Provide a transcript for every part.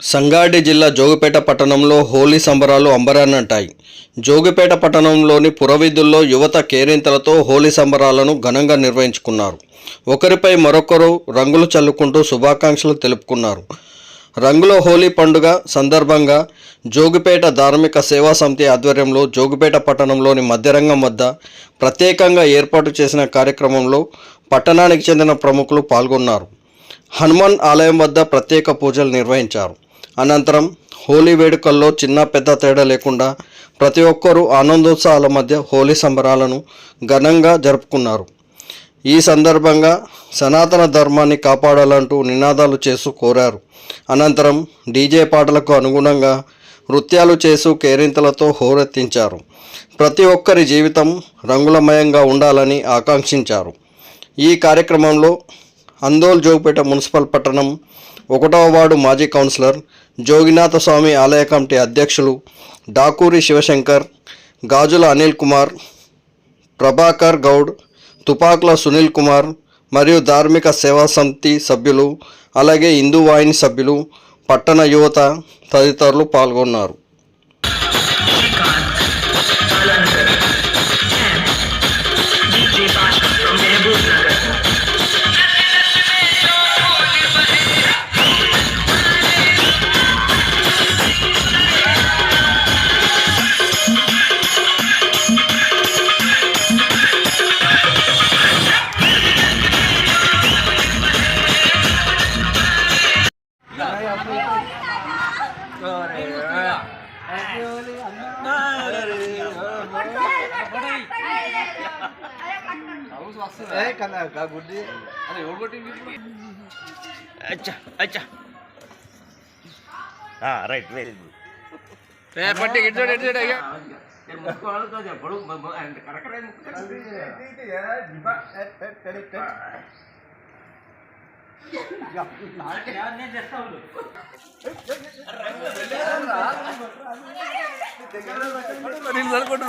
సంగారెడ్డి జిల్లా జోగిపేట పట్టణంలో హోలీ సంబరాలు అంబరాన్నంటాయి. జోగిపేట పట్టణంలోని పురవీధుల్లో యువత కేరింతలతో హోలీ సంబరాలను ఘనంగా నిర్వహించుకున్నారు. ఒకరిపై మరొకరు రంగులు చల్లుకుంటూ శుభాకాంక్షలు తెలుపుకున్నారు. రంగుల హోలీ పండుగ సందర్భంగా జోగిపేట ధార్మిక సేవా సమితి ఆధ్వర్యంలో జోగిపేట పట్టణంలోని మధ్యరంగం వద్ద ప్రత్యేకంగా ఏర్పాటు చేసిన కార్యక్రమంలో పట్టణానికి చెందిన ప్రముఖులు పాల్గొన్నారు. హనుమాన్ ఆలయం వద్ద ప్రత్యేక పూజలు నిర్వహించారు. అనంతరం హోలీ వేడుకల్లో చిన్న పెద్ద తేడా లేకుండా ప్రతి ఒక్కరూ ఆనందోత్సవాల మధ్య హోలీ సంబరాలను ఘనంగా జరుపుకున్నారు. ఈ సందర్భంగా సనాతన ధర్మాన్ని కాపాడాలంటూ నినాదాలు చేస్తూ కోరారు. అనంతరం డీజే పాటలకు అనుగుణంగా నృత్యాలు చేస్తూ కేరింతలతో హోరెత్తించారు. ప్రతి ఒక్కరి జీవితం రంగులమయంగా ఉండాలని ఆకాంక్షించారు. ఈ కార్యక్రమంలో అందోల్ జోగుపేట మున్సిపల్ పట్టణం ఒకటవ వార్డు మాజీ కౌన్సిలర్ జోగినాథ స్వామి ఆలయ కమిటీ అధ్యక్షులు డాకూరి శివశంకర్ గాజుల అనిల్ కుమార్ ప్రభాకర్ గౌడ్ తుపాకుల సునీల్ కుమార్ మరియు ధార్మిక సేవా సమితి సభ్యులు అలాగే హిందూ వాహిని సభ్యులు పట్టణ యువత తదితరులు పాల్గొన్నారు. అచ్చా అచ్చా రైట్ వెరీ గుడ్ పట్టి ఇటు చూడు, ఇటు చూడు, అయ్యా. నీళ్ళు చల్లుకుంటున్నారా? సనాతన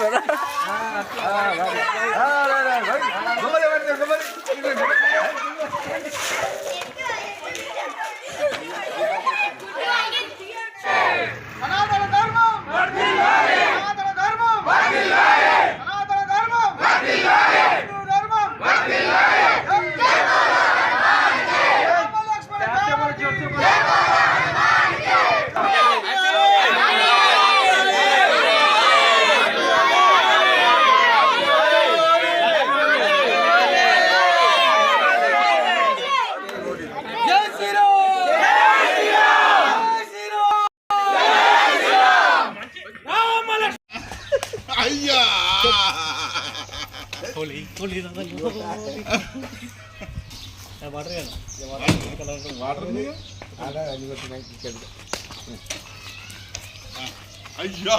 అయ్యో!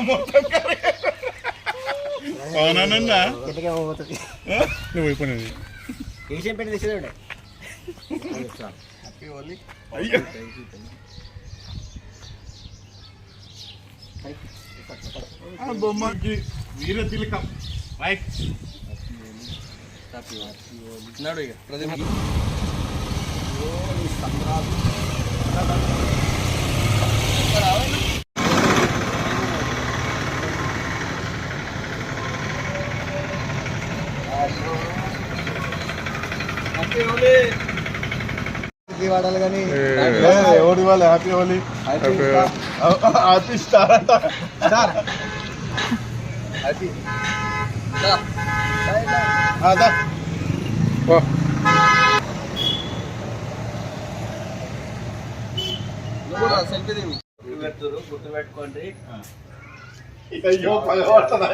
మొత్తం అవునానన్నా నువ్వు అయిపోయినది ఏషియన్ పెట్టి తెచ్చినాడు అయ్యో ఆ బొమ్మకి వీర తిలకం రైట్ నడు ఇక, ప్రదీప్. ఎవరి వాళ్ళు హ్యాపీ హోలీ హ్యాపీ స్టార్ అంట స్టార్ హ్యాపీ అదా నువ్వు కూడా సెల్ఫీ దిగు. గుర్తుపెట్టుకోండి. అయ్యో పగబడుతుందా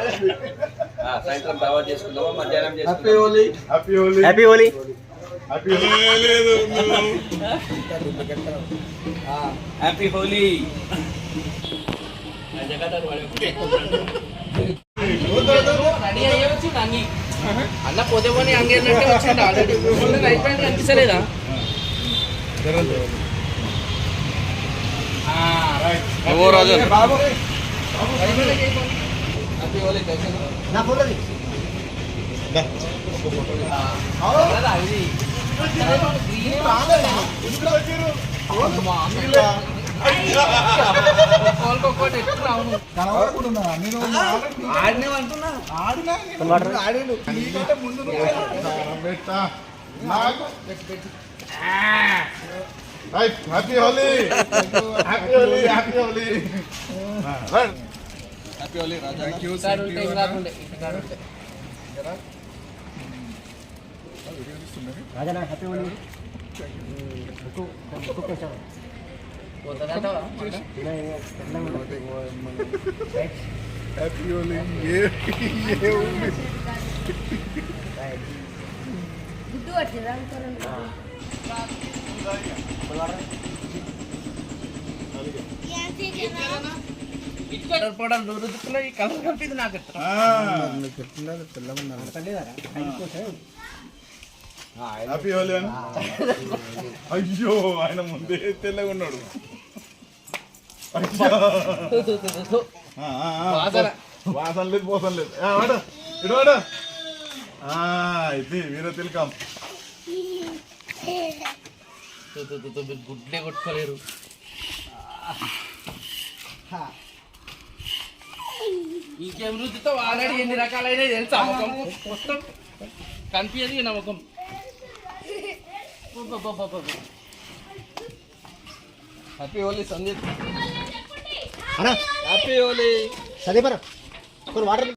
ఆ, సాయంత్రం దావా చేసుకుందామా మధ్యాహ్నం happy Holi happy Holi happy Holi happy Holi happy Holi అన్ని పోతే పోనీ అంగేంటంటే వచ్చిండు ఆల్రెడీ. అయిపోయింది అనిపిస్తలేదా నువ్వు రాజు. బాబు. నా photo happy Holi happy Holi happy Holi happy Holi Raja ఇక్కడ ఉంటే. ఇంకా ఇక్కడ ఉంటే పోతుందంటావా? హ్యాపీ హోలీ. ఏ ఏ ఉంది గుడ్డు రుద్దుకున్నా ఈ కలర్ కనిపింది నాకు ఎట్లా. హ్యాపీ హోలీ అని అయ్యో ఆయన ముందే తెల్లగా ఉన్నాడు. వాసన. లేదు పోసన లేదు ఇటు వాడు ఇది వీర తిలకం గుడ్లే కొట్టుకోలేరు ఇంకేం రుద్దుతో ఆల్రెడీ ఎన్ని రకాలైన తెలుసా మొత్తం కనిపించదు నా ముఖం అబ్బబ్బబ్బబ్బబ్బ. హ్యాపీ హోలీ సందీప్ హ్యాపీ హోలీ చదివరా కొన్ని వాటర్